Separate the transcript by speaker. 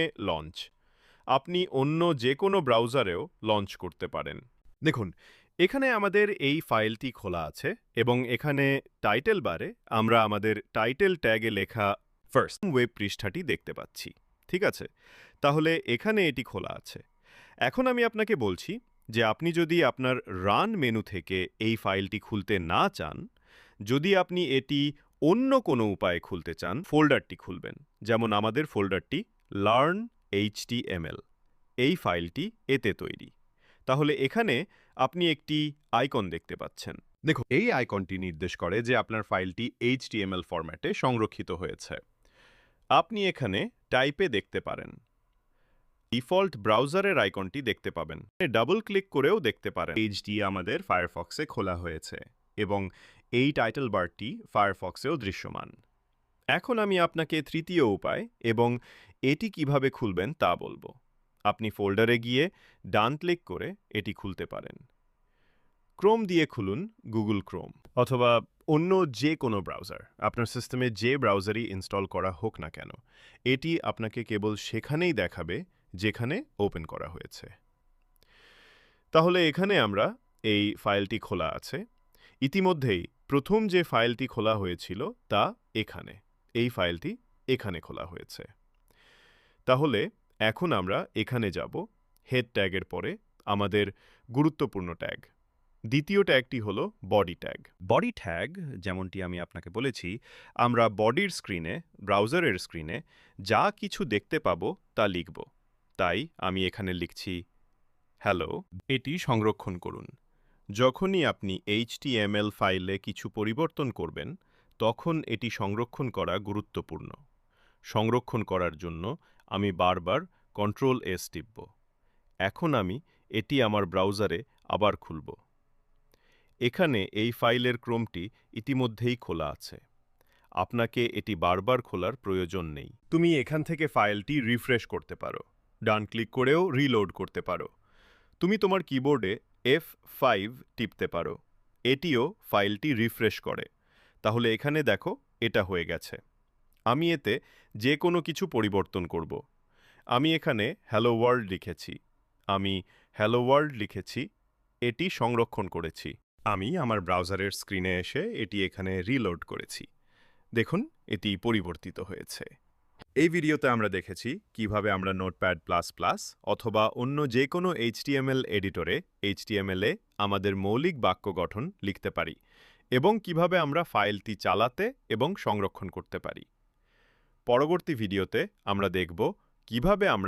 Speaker 1: Launch আপনি অন্য যে কোনো ব্রাউজারেও লঞ্চ করতে পারেন। দেখুন, এখানে আমাদের এই ফাইলটি খোলা আছে এবং এখানে টাইটেল বারে আমরা আমাদের টাইটেল ট্যাগে লেখা ফার্স্ট ওয়েব পৃষ্ঠাটি দেখতে পাচ্ছি। ঠিক আছে? তাহলে এখানে এটি খোলা আছে। এখন আমি আপনাকে বলছি যে আপনি যদি আপনার রান মেনু থেকে এই ফাইলটি খুলতে না চান, যদি আপনি এটি অন্য কোনো উপায়ে খুলতে চান ফোল্ডারটি খুলবেন। যেমন আমাদের ফোল্ডারটি লার্ন এইচটিএমএল এই ফাইলটি এতে তৈরি। তাহলে এখানে আপনি একটি আইকন দেখতে পাচ্ছেন। দেখুন, এই আইকনটি নির্দেশ করে যে আপনার ফাইলটি এইচটিএমএল ফরম্যাটে সংরক্ষিত হয়েছে। আপনি এখানে টাইপে দেখতে পারেন। ডিফল্ট ব্রাউজারের আইকনটি দেখতে পাবেন। ডাবল ক্লিক করেও দেখতে পারেন। পেজটি আমাদের ফায়ারফক্সে খোলা হয়েছে এবং এই টাইটেল বারটি ফায়ারফক্সেও দৃশ্যমান। এখন আমি আপনাকে তৃতীয় উপায় এবং এটি কীভাবে খুলবেন তা বলব। আপনি ফোল্ডারে গিয়ে ডান ক্লিক করে এটি খুলতে পারেন। ক্রোম দিয়ে খুলুন গুগল ক্রোম অথবা অন্য যে কোনো ব্রাউজার। আপনার সিস্টেমে যে ব্রাউজারই ইনস্টল করা হোক না কেন, এটি আপনাকে কেবল সেখানেই দেখাবে যেখানে ওপেন করা হয়েছে। তাহলে এখানে আমরা এই ফাইলটি খোলা আছে। ইতিমধ্যেই প্রথম যে ফাইলটি খোলা হয়েছিল তা এখানে। এই ফাইলটি এখানে খোলা হয়েছে। তাহলে এখন আমরা এখানে যাব হেড ট্যাগের পরে আমাদের গুরুত্বপূর্ণ ট্যাগ দ্বিতীয় ট্যাগটি হলো বডি ট্যাগ বডি ট্যাগ যেমনটি আমি আপনাকে বলেছি, আমরা বডির স্ক্রিনে ব্রাউজারের স্ক্রিনে যা কিছু দেখতে পাবো তা লিখব। তাই আমি এখানে লিখছি হ্যালো এটি সংরক্ষণ করুন। যখনই আপনি এইচটিএমএল ফাইলে কিছু পরিবর্তন করবেন তখন এটি সংরক্ষণ করা গুরুত্বপূর্ণ। সংরক্ষণ করার জন্য আমি বারবার কন্ট্রোল এস টিপব। এখন আমি এটি আমার ব্রাউজারে আবার খুলব। এখানে এই ফাইলের ক্রমটি ইতিমধ্যেই খোলা আছে। আপনাকে এটি বারবার খোলার প্রয়োজন নেই। তুমি এখান থেকে ফাইলটি রিফ্রেশ করতে পারো। ডান ক্লিক করেও রিলোড করতে পারো। তুমি তোমার কিবোর্ডে এফ ফাইভ টিপতে পারো। এটিও ফাইলটি রিফ্রেশ করে। তাহলে এখানে দেখো এটা হয়ে গেছে। আমি এতে যে কোনো কিছু পরিবর্তন করব। আমি এখানে হ্যালো ওয়ার্ল্ড লিখেছি। আমি হ্যালো ওয়ার্ল্ড লিখেছি, এটি সংরক্ষণ করেছি। আমি আমার ব্রাউজারের স্ক্রিনে এসে এটি এখানে রিলোড করেছি। দেখুন, এটি পরিবর্তিত হয়েছে। এই ভিডিওতে আমরা দেখেছি কীভাবে আমরা নোটপ্যাড প্লাস প্লাস অথবা অন্য যে কোনো এইচটিএমএল এডিটরে এইচটিএমএলে আমাদের মৌলিক বাক্য গঠন লিখতে পারি। এবং কীভাবে আমরা ফাইলটি চালাতে এবং সংরক্ষণ করতে পারি। পরবর্তী ভিডিওতে আমরা দেখব কীভাবে আমরা